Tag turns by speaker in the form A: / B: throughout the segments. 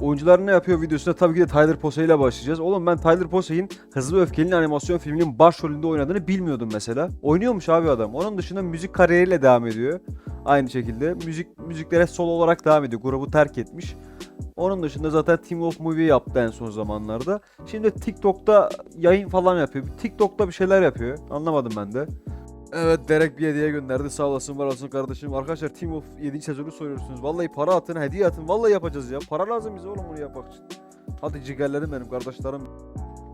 A: Oyuncular ne yapıyor videosuna tabii ki de Tyler Posey ile başlayacağız. Oğlum ben Tyler Posey'in Hızlı ve Öfkeli'nin animasyon filminin başrolünde oynadığını bilmiyordum mesela. Oynuyormuş abi adam. Onun dışında müzik kariyeriyle devam ediyor. Aynı şekilde müzik müziklere solo olarak devam ediyor. Grubu terk etmiş. Onun dışında zaten Team of Movie yaptı en son zamanlarda. Şimdi TikTok'ta yayın falan yapıyor. TikTok'ta bir şeyler yapıyor. Anlamadım ben de. Evet Derek bir hediye gönderdi. Sağ olasın var olsun kardeşim. Arkadaşlar Team of 7. sezonu soruyorsunuz. Vallahi para atın, hediye atın. Vallahi yapacağız ya. Para lazım bize oğlum bunu yapmak için. Hadi cigerlerim benim kardeşlerim.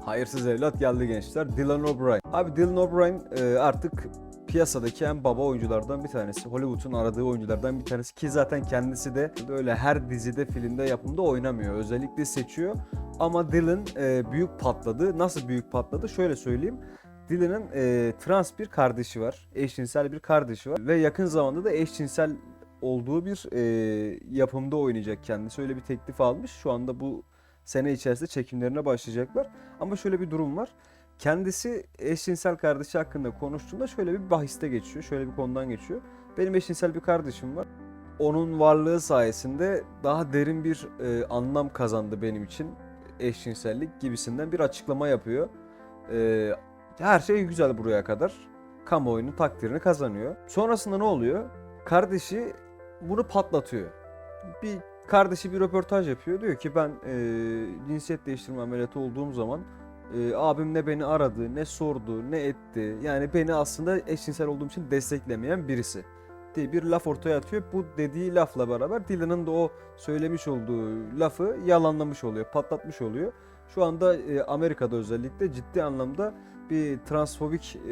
A: Hayırsız evlat geldi gençler. Dylan O'Brien. Abi Dylan O'Brien e, artık piyasadaki en baba oyunculardan bir tanesi. Hollywood'un aradığı oyunculardan bir tanesi ki zaten kendisi de böyle her dizide, filmde, yapımda oynamıyor. Özellikle seçiyor. Ama Dylan e, büyük patladı. Nasıl büyük patladı? Şöyle söyleyeyim. Dylan'ın e, trans bir kardeşi var. Eşcinsel bir kardeşi var. Ve yakın zamanda da eşcinsel olduğu bir e, yapımda oynayacak kendisi. Öyle bir teklif almış. Şu anda bu sene içerisinde çekimlerine başlayacaklar. Ama şöyle bir durum var. Kendisi eşcinsel kardeşi hakkında konuştuğunda şöyle bir bahiste geçiyor. Şöyle bir konudan geçiyor. Benim eşcinsel bir kardeşim var. Onun varlığı sayesinde daha derin bir e, anlam kazandı benim için eşcinsellik gibisinden bir açıklama yapıyor. E, her şey güzel buraya kadar. Kamuoyunun takdirini kazanıyor. Sonrasında ne oluyor? Kardeşi bunu patlatıyor. Bir kardeşi bir röportaj yapıyor. Diyor ki ben e, cinsiyet değiştirme ameliyatı olduğum zaman e, abim ne beni aradı, ne sordu, ne etti. Yani beni aslında eşcinsel olduğum için desteklemeyen birisi diye bir laf ortaya atıyor. Bu dediği lafla beraber Dylan'ın da o söylemiş olduğu lafı yalanlamış oluyor, patlatmış oluyor. Şu anda e, Amerika'da özellikle ciddi anlamda bir transfobik e,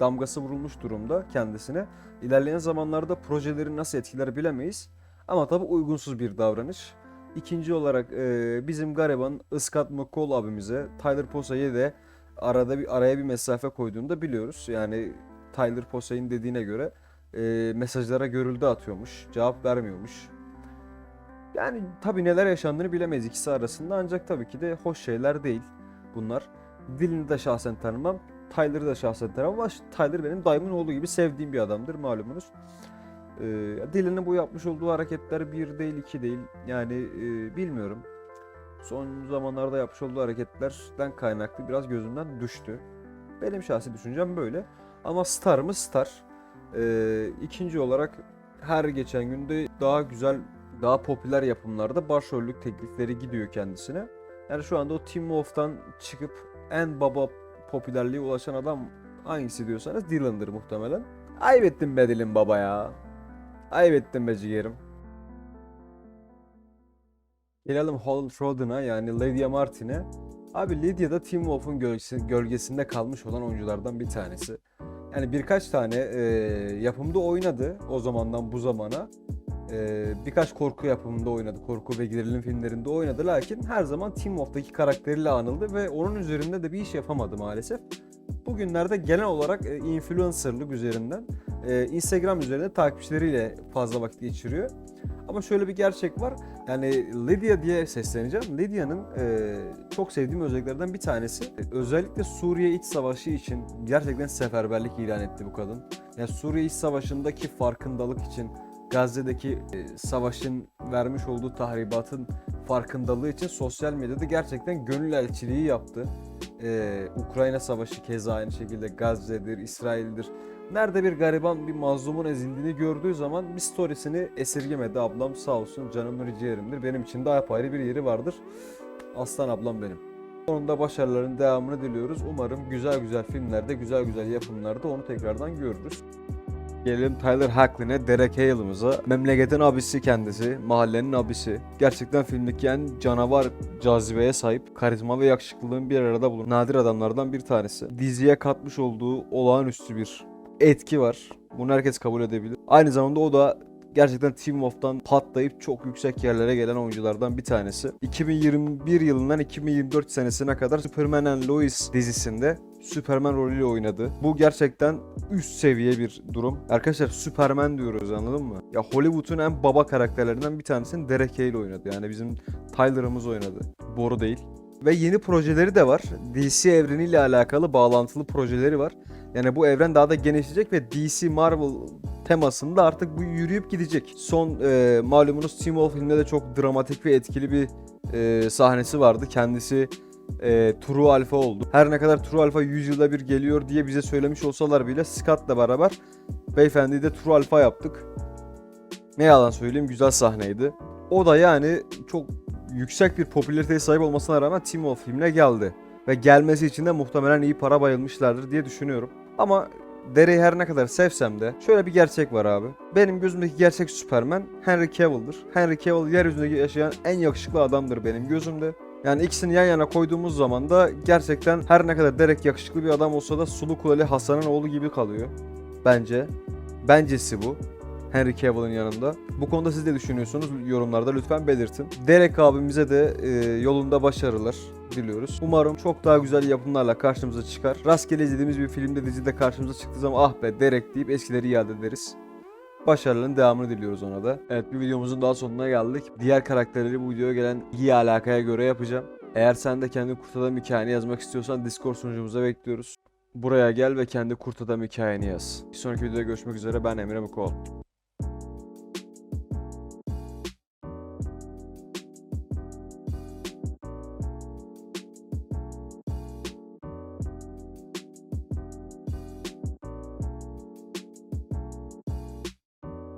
A: damgası vurulmuş durumda kendisine. İlerleyen zamanlarda projeleri nasıl etkiler bilemeyiz. Ama tabii uygunsuz bir davranış. İkinci olarak e, bizim gariban Scott McCall abimize Tyler Posey'e de arada bir araya bir mesafe koyduğunu da biliyoruz. Yani Tyler Posey'in dediğine göre e, mesajlara görüldü atıyormuş, cevap vermiyormuş. Yani tabii neler yaşandığını bilemeyiz ikisi arasında ancak tabii ki de hoş şeyler değil bunlar. Dylan'ı da şahsen tanımam, Tyler'ı da şahsen tanımam ama Tyler benim dayımın oğlu gibi sevdiğim bir adamdır malumunuz. Ee, Dylan'ın bu yapmış olduğu hareketler bir değil iki değil yani e, bilmiyorum. Son zamanlarda yapmış olduğu hareketlerden kaynaklı biraz gözümden düştü. Benim şahsi düşüncem böyle. Ama star mı star. Ee, ikinci olarak her geçen günde daha güzel, daha popüler yapımlarda başrollük teklifleri gidiyor kendisine. Yani şu anda o Team Wolf'tan çıkıp en baba popülerliğe ulaşan adam hangisi diyorsanız Dylan'dır muhtemelen. Ayıp ettim be Dylan baba ya. Ayıp ettim be ciğerim. Gelelim Holt Rodden'a yani Lydia Martin'e. Abi Lydia da Team Wolf'un gölgesi- gölgesinde kalmış olan oyunculardan bir tanesi. Yani birkaç tane e, yapımda oynadı o zamandan bu zamana. E, birkaç korku yapımında oynadı. Korku ve gerilim filmlerinde oynadı. Lakin her zaman Team Wolf'taki karakteriyle anıldı ve onun üzerinde de bir iş yapamadı maalesef. Bugünlerde genel olarak e, influencerlık üzerinden, e, Instagram üzerinde takipçileriyle fazla vakit geçiriyor. Ama şöyle bir gerçek var. Yani Lydia diye sesleneceğim. Lydia'nın e, çok sevdiğim özelliklerden bir tanesi. Özellikle Suriye İç Savaşı için gerçekten seferberlik ilan etti bu kadın. Yani Suriye İç Savaşı'ndaki farkındalık için, Gazze'deki e, savaşın vermiş olduğu tahribatın farkındalığı için sosyal medyada gerçekten gönül elçiliği yaptı. Ee, Ukrayna Savaşı keza aynı şekilde Gazze'dir, İsrail'dir. Nerede bir gariban bir mazlumun ezildiğini gördüğü zaman bir storiesini esirgemedi ablam sağ olsun canımın ciğerimdir. Benim için de apayrı bir yeri vardır. Aslan ablam benim. Onun da başarıların devamını diliyoruz. Umarım güzel güzel filmlerde, güzel güzel yapımlarda onu tekrardan görürüz. Gelelim Tyler Hoechlin'e, Derek Hale'ımıza. Memleketin abisi kendisi, mahallenin abisi. Gerçekten filmdeki en canavar cazibeye sahip, karizma ve yakışıklılığın bir arada bulunan nadir adamlardan bir tanesi. Diziye katmış olduğu olağanüstü bir etki var. Bunu herkes kabul edebilir. Aynı zamanda o da gerçekten Team Wolf'tan patlayıp çok yüksek yerlere gelen oyunculardan bir tanesi. 2021 yılından 2024 senesine kadar Superman and Lois dizisinde Superman rolüyle oynadı. Bu gerçekten üst seviye bir durum. Arkadaşlar Superman diyoruz anladın mı? Ya Hollywood'un en baba karakterlerinden bir tanesini Derek Hale oynadı. Yani bizim Tyler'ımız oynadı. Boru değil. Ve yeni projeleri de var. DC evreniyle alakalı bağlantılı projeleri var. Yani bu evren daha da genişleyecek ve DC Marvel temasında artık bu yürüyüp gidecek. Son e, malumunuz Wolf filmde de çok dramatik ve etkili bir e, sahnesi vardı. Kendisi e, True Alpha oldu. Her ne kadar True Alpha 100 yılda bir geliyor diye bize söylemiş olsalar bile Scott'la beraber beyefendiyi de True Alpha yaptık. Ne yalan söyleyeyim güzel sahneydi. O da yani çok yüksek bir popülariteye sahip olmasına rağmen Teen Wolf filmine geldi. Ve gelmesi için de muhtemelen iyi para bayılmışlardır diye düşünüyorum. Ama Dereyi her ne kadar sevsem de şöyle bir gerçek var abi. Benim gözümdeki gerçek Superman Henry Cavill'dır. Henry Cavill yeryüzünde yaşayan en yakışıklı adamdır benim gözümde. Yani ikisini yan yana koyduğumuz zaman da gerçekten her ne kadar Derek yakışıklı bir adam olsa da Sulu Kuleli Hasan'ın oğlu gibi kalıyor. Bence. Bencesi bu. Henry Cavill'ın yanında. Bu konuda siz de düşünüyorsunuz yorumlarda lütfen belirtin. Derek abimize de e, yolunda başarılar diliyoruz. Umarım çok daha güzel yapımlarla karşımıza çıkar. Rastgele izlediğimiz bir filmde dizide karşımıza çıktığı zaman ah be Derek deyip eskileri iade ederiz. Başarıların devamını diliyoruz ona da. Evet bir videomuzun daha sonuna geldik. Diğer karakterleri bu videoya gelen iyi alakaya göre yapacağım. Eğer sen de kendi kurt adam hikayeni yazmak istiyorsan Discord sunucumuza bekliyoruz. Buraya gel ve kendi kurt adam hikayeni yaz. Bir sonraki videoda görüşmek üzere ben Emre Mukol.